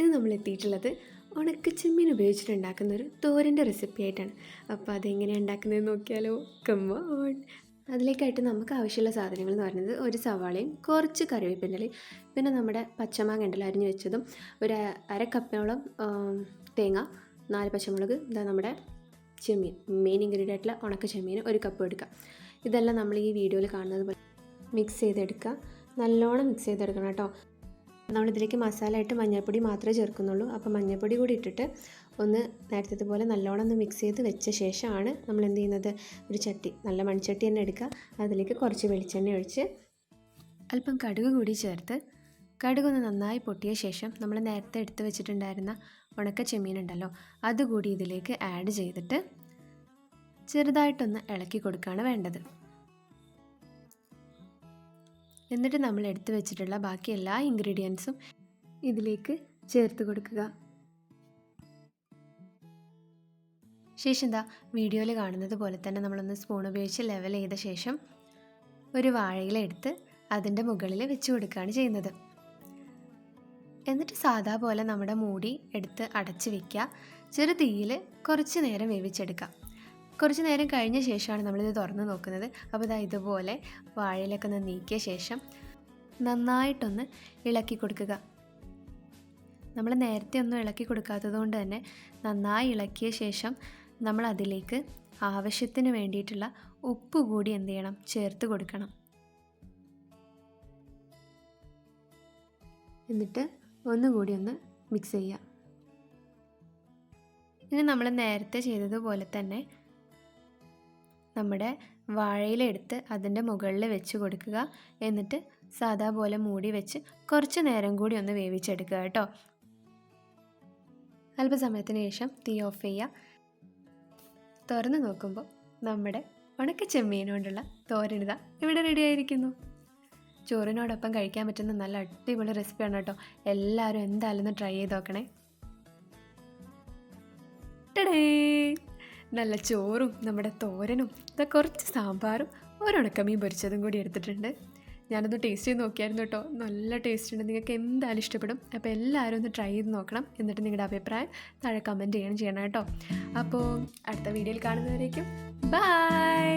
ഇന്ന് നമ്മൾ എത്തിയിട്ടുള്ളത് ഉണക്കച്ചെമ്മീൻ ഉപയോഗിച്ചിട്ടുണ്ടാക്കുന്ന ഒരു തോരന്റെ റെസിപ്പി ആയിട്ടാണ്. അപ്പോൾ അതെങ്ങനെയാണ് ഉണ്ടാക്കുന്നത് നോക്കിയാലോ? കമ്മോൺ അതിലേക്കായിട്ട് നമുക്ക് ആവശ്യമുള്ള സാധനങ്ങൾ എന്ന് പറയുന്നത് ഒരു സവാളയും കുറച്ച് കറിവേപ്പിന്റെലയും പിന്നെ നമ്മുടെ പച്ചമാങ്ങ ഉണ്ടല്ലോ അരിഞ്ഞു വെച്ചതും ഒരു അര കപ്പോളം തേങ്ങ നാല് പച്ചമുളക് ഇതാ നമ്മുടെ ചെമ്മീൻ മെയിൻ ഇൻഗ്രീഡിയന്റ് ആയിട്ടുള്ള ഉണക്ക ചെമ്മീൻ ഒരു കപ്പ് എടുക്കാം ഇതെല്ലാം നമ്മൾ ഈ വീഡിയോയിൽ കാണുന്നത് പോലെ മിക്സ് ചെയ്തെടുക്കുക. നല്ലോണം മിക്സ് ചെയ്തെടുക്കണം കേട്ടോ. നമ്മളിതിലേക്ക് മസാല ആയിട്ട് മഞ്ഞൾപ്പൊടി മാത്രമേ ചേർക്കുന്നുള്ളൂ. അപ്പോൾ മഞ്ഞൾപ്പൊടി കൂടി ഇട്ടിട്ട് ഒന്ന് നേരത്തെ പോലെ നല്ലോണം ഒന്ന് മിക്സ് ചെയ്ത് വെച്ച ശേഷമാണ് നമ്മൾ എന്ത് ചെയ്യുന്നത്? ഒരു ചട്ടി നല്ല മൺചട്ടി തന്നെ എടുക്കുക. അതിലേക്ക് കുറച്ച് വെളിച്ചെണ്ണ ഒഴിച്ച് അല്പം കടുക് കൂടി ചേർത്ത് കടുകൊന്ന് നന്നായി പൊട്ടിയ ശേഷം നമ്മൾ നേരത്തെ എടുത്ത് വെച്ചിട്ടുണ്ടായിരുന്ന ഉണക്ക ചെമ്മീൻ ഉണ്ടല്ലോ അതുകൂടി ഇതിലേക്ക് ആഡ് ചെയ്തിട്ട് ചെറുതായിട്ടൊന്ന് ഇളക്കി കൊടുക്കുകയാണ് വേണ്ടത്. എന്നിട്ട് നമ്മൾ എടുത്തു വെച്ചിട്ടുള്ള ബാക്കി എല്ലാ ഇൻഗ്രീഡിയൻസും ഇതിലേക്ക് ചേർത്ത് കൊടുക്കുക. ശേഷം എന്താ വീഡിയോയിൽ കാണുന്നത് പോലെ തന്നെ നമ്മളൊന്ന് സ്പൂൺ ഉപയോഗിച്ച് ലെവൽ ചെയ്ത ശേഷം ഒരു വാഴയില എടുത്ത് അതിന്റെ മുകളിൽ വെച്ച് കൊടുക്കുകയാണ് ചെയ്യുന്നത്. എന്നിട്ട് സാധാ പോലെ നമ്മുടെ മൂടി എടുത്ത് അടച്ച് വയ്ക്കുക ചെറു തീയിൽ കുറച്ച് നേരം വേവിച്ചെടുക്കാം കുറച്ച് നേരം കഴിഞ്ഞ ശേഷമാണ് നമ്മളിത് തുറന്ന് നോക്കുന്നത്. അപ്പോൾ ഇതാ ഇതുപോലെ വാഴയിലൊക്കെ ഒന്ന് നീക്കിയ ശേഷം നന്നായിട്ടൊന്ന് ഇളക്കി കൊടുക്കുക. നമ്മൾ നേരത്തെ ഒന്നും ഇളക്കി കൊടുക്കാത്തത് കൊണ്ട് തന്നെ നന്നായി ഇളക്കിയ ശേഷം നമ്മൾ അതിലേക്ക് ആവശ്യത്തിന് വേണ്ടിയിട്ടുള്ള ഉപ്പ് കൂടി എന്ത് ചെയ്യണം? ചേർത്ത് കൊടുക്കണം. എന്നിട്ട് ഒന്നുകൂടി ഒന്ന് മിക്സ് ചെയ്യുക. ഇനി നമ്മൾ നേരത്തെ ചെയ്തതുപോലെ തന്നെ നമ്മുടെ വാഴയില എടുത്ത് അതിന്റെ മുകളിൽ വെച്ച് കൊടുക്കുക. എന്നിട്ട് സാധാ പോലെ മൂടി വെച്ച് കുറച്ച് നേരം കൂടി ഒന്ന് വേവിച്ചെടുക്കുക കേട്ടോ. അല്പസമയത്തിന് ശേഷം തീ ഓഫ് ചെയ്യുക. തുറന്ന് നോക്കുമ്പോൾ നമ്മുടെ ഉണക്ക ചെമ്മീൻ കൊണ്ടുള്ള തോരനിത ഇവിടെ റെഡി ആയിരിക്കുന്നു. ചോറിനോടൊപ്പം കഴിക്കാൻ പറ്റുന്ന നല്ല അടിപൊളി റെസിപ്പിയാണ് കേട്ടോ. എല്ലാവരും എന്തായാലും ട്രൈ ചെയ്ത് നോക്കണേ. ടടേ നല്ല ചോറും നമ്മുടെ തോരനും ഇതാ കുറച്ച് സാമ്പാറും ഒരണക്കമീൻ പൊരിച്ചതും കൂടി എടുത്തിട്ടുണ്ട്. ഞാനൊന്ന് ടേസ്റ്റ് ചെയ്ത് നോക്കിയായിരുന്നു കേട്ടോ. നല്ല ടേസ്റ്റ് ഉണ്ട്. നിങ്ങൾക്ക് എന്തായാലും ഇഷ്ടപ്പെടും. അപ്പോൾ എല്ലാവരും ഒന്ന് ട്രൈ ചെയ്ത് നോക്കണം എന്നിട്ട് നിങ്ങളുടെ അഭിപ്രായം താഴെ കമന്റ് ചെയ്യണം. ചെയ്യണം കേട്ടോ. അപ്പോൾ അടുത്ത വീഡിയോയിൽ കാണുന്നവരേക്കും. ബൈ